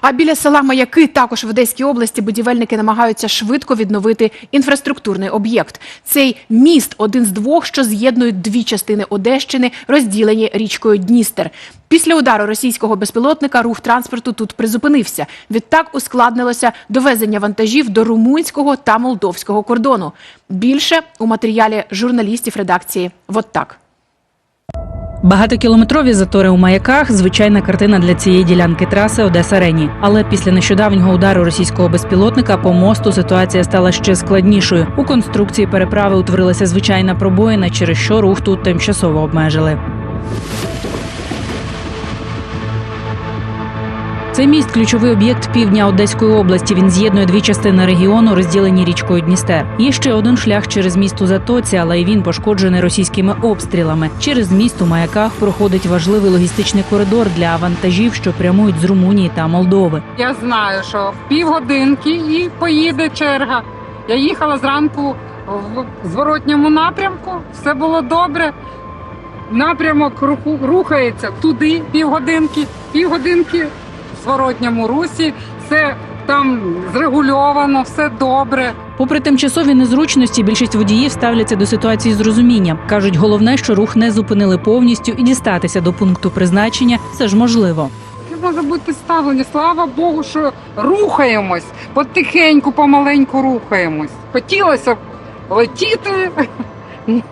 А біля села Маяки, також в Одеській області, будівельники намагаються швидко відновити інфраструктурний об'єкт. Цей міст один з двох, що з'єднують дві частини Одещини, розділені річкою Дністер. Після удару російського безпілотника рух транспорту тут призупинився. Відтак ускладнилося довезення вантажів до румунського та молдовського кордону. Більше у матеріалі журналістів редакції «Вот так». Багатокілометрові затори у маяках звичайна картина для цієї ділянки траси Одеса Рені. Але після нещодавнього удару російського безпілотника по мосту ситуація стала ще складнішою. У конструкції переправи утворилася звичайна пробоїна, через що рух тут тимчасово обмежили. Цей міст ключовий об'єкт півдня Одеської області. Він з'єднує дві частини регіону, розділені річкою Дністер. Є ще один шлях через міст у Затоці, але й він пошкоджений російськими обстрілами. Через міст у маяках проходить важливий логістичний коридор для вантажів, що прямують з Румунії та Молдови. Я знаю, що півгодинки і поїде черга. Я їхала зранку в зворотньому напрямку, все було добре. Напрямок рухається туди півгодинки, півгодинки в зворотньому русі, все там зрегульовано, все добре. Попри тимчасові незручності, більшість водіїв ставляться до ситуації з розумінням. кажуть, головне, що рух не зупинили повністю і дістатися до пункту призначення все ж можливо. Може бути ставлення? Слава Богу, що рухаємось, потихеньку, помаленьку рухаємось. Хотілося б летіти.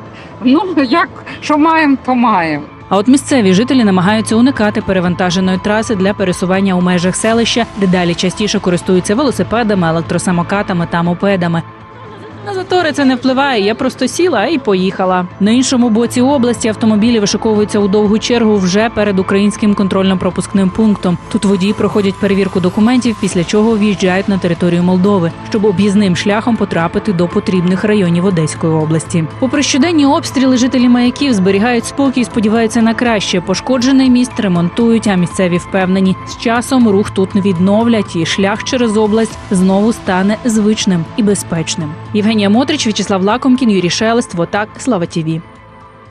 Ну, як що маємо, то маємо. А от місцеві жителі намагаються уникати перевантаженої траси для пересування у межах селища, де далі частіше користуються велосипедами, електросамокатами та мопедами. На затори це не впливає. Я просто сіла і поїхала. На іншому боці області автомобілі вишиковуються у довгу чергу вже перед українським контрольно-пропускним пунктом. Тут водії проходять перевірку документів, після чого в'їжджають на територію Молдови, щоб об'їзним шляхом потрапити до потрібних районів Одеської області. Попри щоденні обстріли, жителі маяків зберігають спокій, сподіваються на краще. Пошкоджений міст ремонтують, а місцеві впевнені, з часом рух тут відновлять, і шлях через область знову стане звичним і безпечним. Євгенія Мотрич, В'ячеслав Лакомкін, Юрій Шелест. Вотак. Слава Тіві.